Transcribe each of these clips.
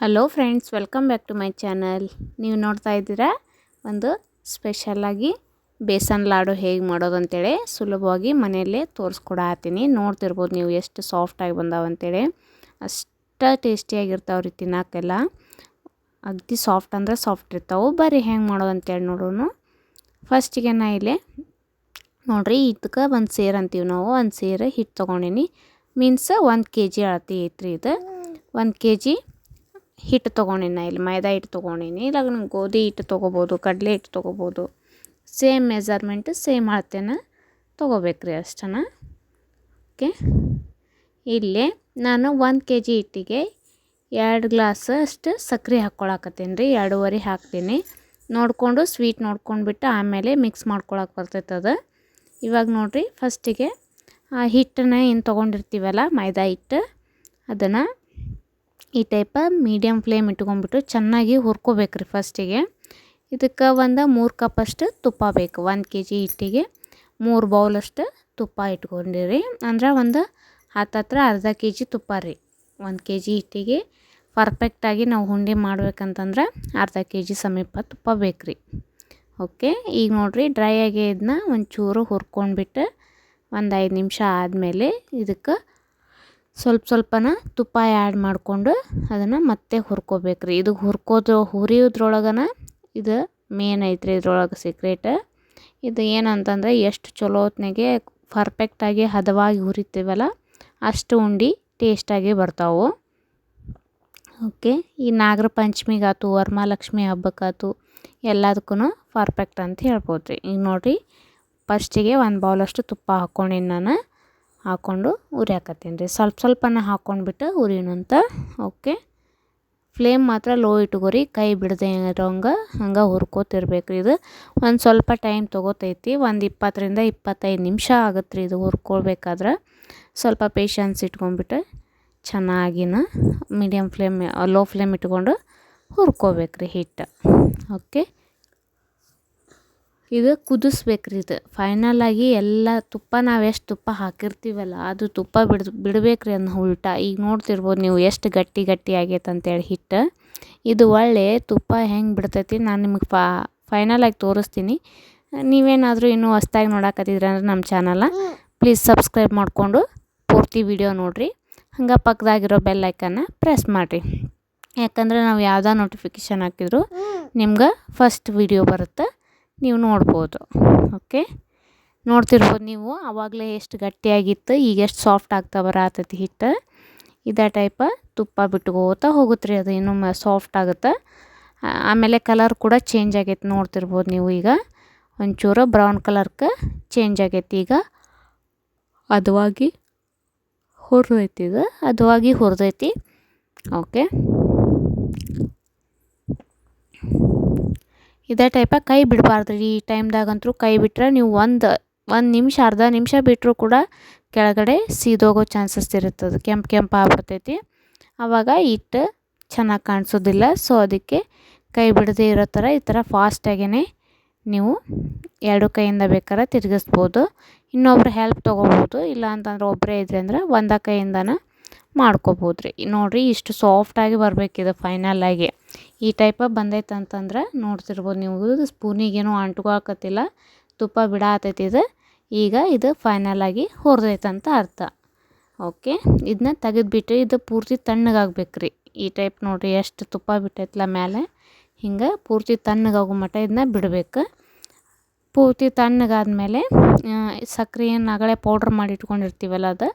Hello friends welcome back to my channel ನೀವು ನೋಡ್ತಾ ಇದ್ದೀರಾ? ಒಂದು ಸ್ಪೆಷಲಾಗಿ ಬೇಸನ್ ಲಾಡು ಹೇಗೆ ಮಾಡೋದು ಅಂತೇಳಿ ಸುಲಭವಾಗಿ ಮನೆಯಲ್ಲೇ ತೋರಿಸ್ಕೊಡತ್ತೀನಿ ನೋಡ್ತಿರ್ಬೋದು ನೀವು ಎಷ್ಟು ಸಾಫ್ಟಾಗಿ ಬಂದಾವ ಅಂತೇಳಿ. ಅಷ್ಟು ಟೇಸ್ಟಿಯಾಗಿರ್ತಾವೆ ರೀ ತಿನ್ನೋಕ್ಕೆಲ್ಲ ಅಗ್ದಿ ಸಾಫ್ಟ್ ಅಂದ್ರೆ ಸಾಫ್ಟ್ ಇರ್ತಾವೆ. ಬರ್ರಿ ಹೆಂಗೆ ಮಾಡೋದು ಅಂತೇಳಿ ನೋಡೋಣ ಫಸ್ಟಿಗೆ ನಾ ಇಲ್ಲಿ ನೋಡಿರಿ ಇದಕ್ಕೆ ಒಂದು ಸೇರು ಅಂತೀವಿ ನಾವು. ಒಂದು ಸೇರು ಹಿಟ್ಟು ತೊಗೊಂಡೀನಿ. ಮೀನ್ಸ್ ಒಂದು ಕೆ ಜಿ ಅಳತಿ ಐತ್ರಿ ಇದು. ಒಂದು ಕೆ ಜಿ ಹಿಟ್ಟು ತೊಗೊಂಡಿನಿ ನಾ ಇಲ್ಲಿ ಮೈದಾ ಹಿಟ್ಟು ತೊಗೊಂಡೀನಿ. ಇಲ್ಲ ನಂಗೆ ಗೋಧಿ ಹಿಟ್ಟು ತೊಗೋಬೋದು, ಕಡಲೆ ಹಿಟ್ಟು ತೊಗೋಬೋದು. ಸೇಮ್ ಮೆಜರ್ಮೆಂಟ್ ಸೇಮ್ ಅಳತೆನ ತೊಗೋಬೇಕ್ರಿ ಅಷ್ಟನ. ಓಕೆ ಇಲ್ಲಿ ನಾನು ಒಂದು ಕೆ ಜಿ ಹಿಟ್ಟಿಗೆ ಎರಡು ಗ್ಲಾಸ್ ಅಷ್ಟು ಸಕ್ಕರೆ ಹಾಕ್ಕೊಳಕತ್ತೀನಿ ರೀ. ಎರಡೂವರೆ ಹಾಕ್ತೀನಿ. ನೋಡಿಕೊಂಡು ಸ್ವೀಟ್ ನೋಡ್ಕೊಂಡ್ಬಿಟ್ಟು ಆಮೇಲೆ ಮಿಕ್ಸ್ ಮಾಡ್ಕೊಳಕ್ಕೆ ಬರ್ತೈತೆ ಅದು. ಇವಾಗ ನೋಡಿರಿ ಫಸ್ಟಿಗೆ ಆ ಹಿಟ್ಟನ್ನ ಏನು ತೊಗೊಂಡಿರ್ತೀವಲ್ಲ ಮೈದಾ ಹಿಟ್ಟು, ಅದನ್ನು ಈ ಟೈಪ ಮೀಡಿಯಮ್ ಫ್ಲೇಮ್ ಇಟ್ಕೊಂಡ್ಬಿಟ್ಟು ಚೆನ್ನಾಗಿ ಹುರ್ಕೋಬೇಕ್ರಿ ಫಸ್ಟಿಗೆ ಇದಕ್ಕೆ ಒಂದು ಮೂರು ಕಪ್ಪಷ್ಟು ತುಪ್ಪ ಬೇಕು, ಒಂದು ಕೆ ಜಿ ಹಿಟ್ಟಿಗೆ ಮೂರು ಬೌಲಷ್ಟು ತುಪ್ಪ ಇಟ್ಕೊಂಡಿರಿ. ಅಂದ್ರೆ ಒಂದು ಹತ್ತತ್ರ ಅರ್ಧ ಕೆ ಜಿ ತುಪ್ಪ ರೀ. ಒಂದು ಕೆ ಜಿ ಹಿಟ್ಟಿಗೆ ಪರ್ಫೆಕ್ಟಾಗಿ ನಾವು ಹುಂಡಿ ಮಾಡ್ಬೇಕಂತಂದ್ರೆ ಅರ್ಧ ಕೆ ಜಿ ಸಮೀಪ ತುಪ್ಪ ಬೇಕು ರೀ ಓಕೆ ಈಗ ನೋಡಿರಿ ಡ್ರೈ ಆಗಿ ಇದನ್ನ ಒಂಚೂರು ಹುರ್ಕೊಂಡ್ಬಿಟ್ಟು ಒಂದು ಐದು ನಿಮಿಷ ಆದಮೇಲೆ ಇದಕ್ಕೆ ಸ್ವಲ್ಪ ಸ್ವಲ್ಪನ ತುಪ್ಪ ಆ್ಯಡ್ ಮಾಡಿಕೊಂಡು ಅದನ್ನು ಮತ್ತೆ ಹುರ್ಕೋಬೇಕು ರೀ ಇದು ಹುರ್ಕೋದು, ಹುರಿಯೋದ್ರೊಳಗನ ಇದು ಮೇನ್ ಐತ್ರಿ ಇದ್ರೊಳಗೆ ಸೀಕ್ರೆಟ್ ಇದು ಏನಂತಂದರೆ ಎಷ್ಟು ಚಲೋ ಹೊತ್ನಾಗೆ ಪರ್ಫೆಕ್ಟಾಗಿ ಹದವಾಗಿ ಹುರಿತೀವಲ್ಲ ಅಷ್ಟು ಉಂಡೆ ಟೇಸ್ಟಾಗಿ ಬರ್ತಾವೆ. ಓಕೆ ಈ ನಾಗರ ಪಂಚಮಿಗಾತು ವರಮಹಾಲಕ್ಷ್ಮಿ ಹಬ್ಬಕ್ಕಾತು ಎಲ್ಲದಕ್ಕೂ ಪರ್ಫೆಕ್ಟ್ ಅಂತ ಹೇಳ್ಬೋದು ರೀ ಈಗ ನೋಡಿರಿ ಫಸ್ಟಿಗೆ ಒಂದು ಬೌಲಷ್ಟು ತುಪ್ಪ ಹಾಕ್ಕೊಂಡಿನಿ ನಾನು. ಹಾಕ್ಕೊಂಡು ಉರಿ ಹಾಕತ್ತೀನಿ ರೀ. ಸ್ವಲ್ಪ ಸ್ವಲ್ಪನ ಹಾಕ್ಕೊಂಡ್ಬಿಟ್ಟು ಉರಿನಂತ ಓಕೆ. ಫ್ಲೇಮ್ ಮಾತ್ರ ಲೋ ಇಟ್ಕೋರಿ ಕೈ ಬಿಡದೆ ಇರೋಂಗೆ ಹಂಗೆ ಹುರ್ಕೋತಿರ್ಬೇಕು ರೀ ಇದು. ಒಂದು ಸ್ವಲ್ಪ ಟೈಮ್ ತೊಗೋತೈತಿ, ಒಂದು ಇಪ್ಪತ್ತರಿಂದ ಇಪ್ಪತ್ತೈದು ನಿಮಿಷ ಆಗುತ್ತೆ ರೀ ಇದು ಹುರ್ಕೊಳ್ಬೇಕಾದ್ರೆ. ಸ್ವಲ್ಪ ಪೇಷನ್ಸ್ ಇಟ್ಕೊಂಡ್ಬಿಟ್ಟು ಚೆನ್ನಾಗಿನ ಮೀಡಿಯಮ್ ಫ್ಲೇಮ್, ಲೋ ಫ್ಲೇಮ್ ಇಟ್ಕೊಂಡು ಹುರ್ಕೋಬೇಕು ರೀ ಹಿಟ್ಟು, ಓಕೆ. ಇದು ಕುದಿಸ್ಬೇಕ್ರಿ ಇದು. ಫೈನಲಾಗಿ ಎಲ್ಲ ತುಪ್ಪ ನಾವು ಎಷ್ಟು ತುಪ್ಪ ಹಾಕಿರ್ತೀವಲ್ಲ, ಅದು ತುಪ್ಪ ಬಿಡ್ದು ಬಿಡಬೇಕ್ರಿ ಅದನ್ನ ಉಲ್ಟಾ. ಈಗ ನೋಡ್ತಿರ್ಬೋದು ನೀವು ಎಷ್ಟು ಗಟ್ಟಿ ಗಟ್ಟಿ ಆಗೈತೆ ಅಂತೇಳಿ ಹಿಟ್ಟು. ಇದು ಒಳ್ಳೆ ತುಪ್ಪ ಹೆಂಗೆ ಬಿಡ್ತೈತಿ ನಾನು ನಿಮಗೆ ಫಾ ಫೈನಲಾಗಿ ತೋರಿಸ್ತೀನಿ. ನೀವೇನಾದರೂ ಇನ್ನೂ ಹೊಸ್ದಾಗಿ ನೋಡಕತ್ತಿದ್ರೆ ಅಂದ್ರೆ ನಮ್ಮ ಚಾನಲ್ನ ಪ್ಲೀಸ್ ಸಬ್ಸ್ಕ್ರೈಬ್ ಮಾಡಿಕೊಂಡು ಪೂರ್ತಿ ವಿಡಿಯೋ ನೋಡಿರಿ. ಹಂಗೆ ಪಕ್ಕದಾಗಿರೋ ಬೆಲ್ ಐಕನ್ನ ಪ್ರೆಸ್ ಮಾಡಿರಿ. ಯಾಕಂದ್ರೆ ನಾವು ಯಾವುದೋ ನೋಟಿಫಿಕೇಷನ್ ಹಾಕಿದ್ರು ನಿಮ್ಗೆ ಫಸ್ಟ್ ವಿಡಿಯೋ ಬರುತ್ತೆ? ನೀವು ನೋಡ್ಬೋದು ಓಕೆ ನೋಡ್ತಿರ್ಬೋದು ನೀವು ಆವಾಗಲೇ ಎಷ್ಟು ಗಟ್ಟಿಯಾಗಿತ್ತು, ಈಗ ಎಷ್ಟು ಸಾಫ್ಟ್ ಆಗ್ತಾ ಬರತೈತಿ ಹಿಟ್ಟು. ಇದೇ ಟೈಪ ತುಪ್ಪ ಬಿಟ್ಕೋತಾ ಹೋಗುತ್ತೆ ರೀ ಅದು ಇನ್ನೂ ಸಾಫ್ಟ್ ಆಗುತ್ತೆ. ಆಮೇಲೆ ಕಲರ್ ಕೂಡ ಚೇಂಜ್ ಆಗೈತೆ ನೋಡ್ತಿರ್ಬೋದು ನೀವು ಈಗ. ಒಂಚೂರು ಬ್ರೌನ್ ಕಲರ್ಗೆ ಚೇಂಜ್ ಆಗೈತಿ ಈಗ. ಅದವಾಗಿ ಹುರಿದೈತಿ ಇದು, ಅದವಾಗಿ ಹುರಿದೈತಿ ಓಕೆ ಇದೇ ಟೈಪಾಗಿ ಕೈ ಬಿಡಬಾರ್ದು ಈ ಟೈಮ್ದಾಗಂತೂ ಕೈ ಬಿಟ್ಟರೆ ನೀವು ಒಂದು ಒಂದು ನಿಮಿಷ, ಅರ್ಧ ನಿಮಿಷ ಬಿಟ್ಟರೂ ಕೂಡ ಕೆಳಗಡೆ ಸೀದೋಗೋ ಚಾನ್ಸಸ್ ಇರುತ್ತದೆ. ಕೆಂಪು ಕೆಂಪು ಆಗ್ಬಿಡ್ತೈತಿ. ಆವಾಗ ಹಿಟ್ಟು ಚೆನ್ನಾಗಿ ಕಾಣಿಸೋದಿಲ್ಲ. ಸೊ ಅದಕ್ಕೆ ಕೈ ಬಿಡದೆ ಇರೋ ಥರ ಈ ಥರ ಫಾಸ್ಟಾಗೇ ನೀವು ಎರಡು ಕೈಯಿಂದ ಬೇಕಾದ್ರೆ ತಿರುಗಿಸ್ಬೋದು. ಇನ್ನೊಬ್ರು ಹೆಲ್ಪ್ ತೊಗೋಬೋದು. ಇಲ್ಲ ಅಂತಂದ್ರೆ ಒಬ್ಬರೇ ಇದ್ರಿ ಅಂದ್ರೆ ಒಂದೇ ಕೈಯಿಂದನ ಮಾಡ್ಕೋಬೋದು ರೀ ನೋಡಿರಿ ಇಷ್ಟು ಸಾಫ್ಟಾಗಿ ಫೈನಲ್ ಫೈನಲಾಗಿ ಈ ಟೈಪ ಬಂದೈತೆ ಅಂತಂದ್ರೆ ನೋಡ್ತಿರ್ಬೋದು ನೀವು. ಸ್ಪೂನಿಗೇನು ಅಂಟ್ಕೊಳಕತ್ತಿಲ್ಲ. ತುಪ್ಪ ಬಿಡಾತೈತಿ ಇದು. ಈಗ ಇದು ಫೈನಲಾಗಿ ಹುರಿದೈತೆ ಅಂತ ಅರ್ಥ. ಓಕೆ ಇದನ್ನ ತೆಗೆದುಬಿಟ್ಟು ಇದು ಪೂರ್ತಿ ತಣ್ಣಗಾಗ್ಬೇಕು ರೀ ಈ ಟೈಪ್ ನೋಡಿರಿ ಎಷ್ಟು ತುಪ್ಪ ಬಿಟ್ಟೈತಲ್ಲ ಮೇಲೆ ಹಿಂಗೆ ಪೂರ್ತಿ ತಣ್ಣಗಾಗೋ ಮಟ್ಟ ಇದನ್ನ ಬಿಡಬೇಕು. ಪೂರ್ತಿ ತಣ್ಣಗಾದ್ಮೇಲೆ ಸಕ್ಕರೆ ಏನು ಆಗಲೇ ಪೌಡ್ರ್ ಮಾಡಿ ಇಟ್ಕೊಂಡಿರ್ತೀವಲ್ಲ ಅದು.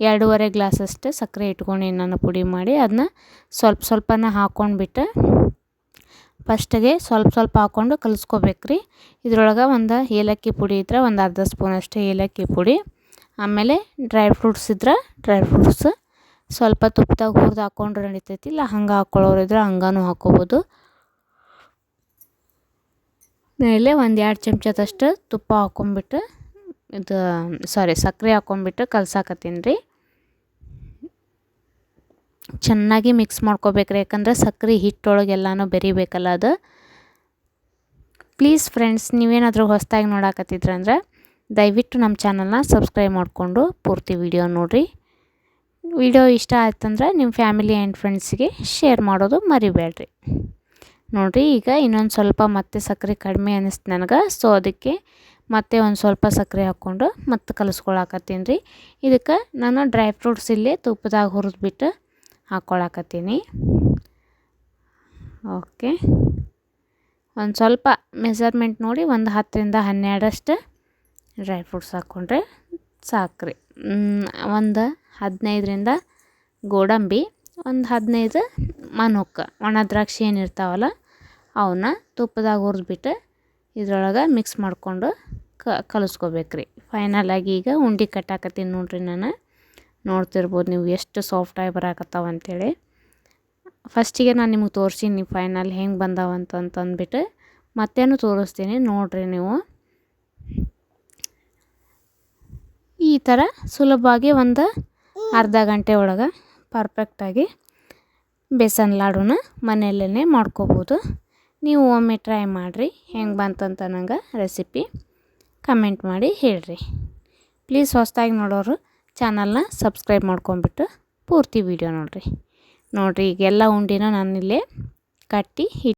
ಎರಡೂವರೆ ಗ್ಲಾಸಷ್ಟು ಸಕ್ಕರೆ ಇಟ್ಕೊಂಡು ನಾನು ಪುಡಿ ಮಾಡಿ ಅದನ್ನ ಸ್ವಲ್ಪ ಸ್ವಲ್ಪನ ಹಾಕ್ಕೊಂಡ್ಬಿಟ್ಟು ಫಸ್ಟಿಗೆ ಸ್ವಲ್ಪ ಸ್ವಲ್ಪ ಹಾಕ್ಕೊಂಡು ಕಲಿಸ್ಕೋಬೇಕು ರೀ ಇದ್ರೊಳಗೆ ಒಂದು ಏಲಕ್ಕಿ ಪುಡಿ ಇದ್ರೆ ಒಂದು ಅರ್ಧ ಸ್ಪೂನ್ ಅಷ್ಟೇ ಏಲಕ್ಕಿ ಪುಡಿ, ಆಮೇಲೆ ಡ್ರೈ ಫ್ರೂಟ್ಸ್ ಇದ್ರೆ ಡ್ರೈ ಫ್ರೂಟ್ಸ್ ಸ್ವಲ್ಪ ತುಪ್ಪದಾಗ ಹುರಿದು ಹಾಕ್ಕೊಂಡ್ರೆ ನಡಿತೈತಿ, ಇಲ್ಲ ಹಂಗೆ ಹಾಕ್ಕೊಳ್ಳೋರು ಇದ್ರೆ ಹಂಗೂ ಹಾಕ್ಕೋಬೋದು ಮೇಲೆ ಒಂದು ಎರಡು ಚಮಚದಷ್ಟು ತುಪ್ಪ ಹಾಕ್ಕೊಂಬಿಟ್ಟು ಇದು ಸಾರಿ ಸಕ್ಕರೆ ಹಾಕ್ಕೊಂಬಿಟ್ಟು ಕಲ್ಸಾಕತ್ತೀನಿ ರೀ. ಚೆನ್ನಾಗಿ ಮಿಕ್ಸ್ ಮಾಡ್ಕೋಬೇಕ್ರಿ. ಯಾಕಂದ್ರೆ ಸಕ್ಕರೆ ಹಿಟ್ಟೊಳಗೆ ಎಲ್ಲನೂ ಬೆರಿಬೇಕಲ್ಲ ಅದು. ಪ್ಲೀಸ್ ಫ್ರೆಂಡ್ಸ್ ನೀವೇನಾದರೂ ಹೊಸದಾಗಿ ನೋಡಕತ್ತಿದ್ರಂದ್ರೆ ದಯವಿಟ್ಟು ನಮ್ಮ ಚಾನಲ್ನ ಸಬ್ಸ್ಕ್ರೈಬ್ ಮಾಡಿಕೊಂಡು ಪೂರ್ತಿ ವಿಡಿಯೋ ನೋಡಿರಿ. ವಿಡಿಯೋ ಇಷ್ಟ ಆಯ್ತಂದ್ರೆ ನಿಮ್ಮ ಫ್ಯಾಮಿಲಿ ಆ್ಯಂಡ್ ಫ್ರೆಂಡ್ಸಿಗೆ ಶೇರ್ ಮಾಡೋದು ಮರಿಬೇಡ್ರಿ. ನೋಡಿರಿ, ಈಗ ಇನ್ನೊಂದು ಸ್ವಲ್ಪ ಮತ್ತೆ ಸಕ್ಕರೆ ಕಡಿಮೆ ಅನ್ನಿಸ್ತು ನನಗೆ. ಸೊ ಅದಕ್ಕೆ ಮತ್ತೆ ಒಂದು ಸ್ವಲ್ಪ ಸಕ್ಕರೆ ಹಾಕ್ಕೊಂಡು ಮತ್ತೆ ಕಲಿಸ್ಕೊಳಕತ್ತೀನಿ ರೀ. ಇದಕ್ಕೆ ನಾನು ಡ್ರೈ ಫ್ರೂಟ್ಸ್ ಇಲ್ಲೇ ತುಪ್ಪದಾಗ ಹುರಿದ್ಬಿಟ್ಟು ಹಾಕ್ಕೊಳಕತ್ತೀನಿ ಓಕೆ. ಒಂದು ಸ್ವಲ್ಪ ಮೆಸರ್ಮೆಂಟ್ ನೋಡಿ, ಒಂದು ಹತ್ತರಿಂದ ಹನ್ನೆರಡಷ್ಟು ಡ್ರೈ ಫ್ರೂಟ್ಸ್ ಹಾಕ್ಕೊಂಡ್ರೆ ಸಾಕ್ರಿ. ಒಂದು ಹದಿನೈದರಿಂದ ಗೋಡಂಬಿ, ಒಂದು ಹದಿನೈದು ಮನುಕ್ ಒಣ ದ್ರಾಕ್ಷಿ ಏನಿರ್ತಾವಲ್ಲ ಅವನ್ನ ತುಪ್ಪದಾಗ ಹುರಿದ್ಬಿಟ್ಟು ಇದ್ರೊಳಗೆ ಮಿಕ್ಸ್ ಮಾಡಿಕೊಂಡು ಕ, ಕಲಿಸ್ಕೋಬೇಕ್ರಿ. ಫೈನಲಾಗಿ ಈಗ ಉಂಡೆ ಕಟ್ಟಾಕತ್ತೀನಿ ನೋಡ್ರಿ ನಾನು. ನೋಡ್ತಿರ್ಬೋದು ನೀವು ಎಷ್ಟು ಸಾಫ್ಟಾಗಿ ಬರಾಕತ್ತಾವ ಅಂತೇಳಿ. ಫಸ್ಟಿಗೆ ನಾನು ನಿಮಗೆ ತೋರಿಸೀನಿ ಫೈನಲ್ ಹೆಂಗೆ ಬಂದಾವ ಅಂತಂದ್ಬಿಟ್ಟು ಮತ್ತೇನು ತೋರಿಸ್ತೀನಿ ನೋಡಿರಿ ನೀವು. ಈ ಥರ ಸುಲಭವಾಗಿ ಒಂದು ಅರ್ಧ ಗಂಟೆ ಒಳಗೆ ಪರ್ಫೆಕ್ಟಾಗಿ ಬೇಸನ್ ಲಾಡುನ ಮನೆಯಲ್ಲೇ ಮಾಡ್ಕೋಬೋದು. ನೀವು ಒಮ್ಮೆ ಟ್ರೈ ಮಾಡಿರಿ ಹೆಂಗೆ ಬಂತಂತ ನಂಗೆ ರೆಸಿಪಿ ಕಮೆಂಟ್ ಮಾಡಿ ಹೇಳಿರಿ. ಪ್ಲೀಸ್ ಹೊಸ್ದಾಗಿ ನೋಡೋರು ಚಾನಲ್ನ ಸಬ್ಸ್ಕ್ರೈಬ್ ಮಾಡ್ಕೊಂಬಿಟ್ಟು ಪೂರ್ತಿ ವೀಡಿಯೋ ನೋಡಿರಿ. ನೋಡಿರಿ ಈಗೆಲ್ಲ ಉಂಡಿನ ನಾನಿಲ್ಲೇ ಕಟ್ಟಿ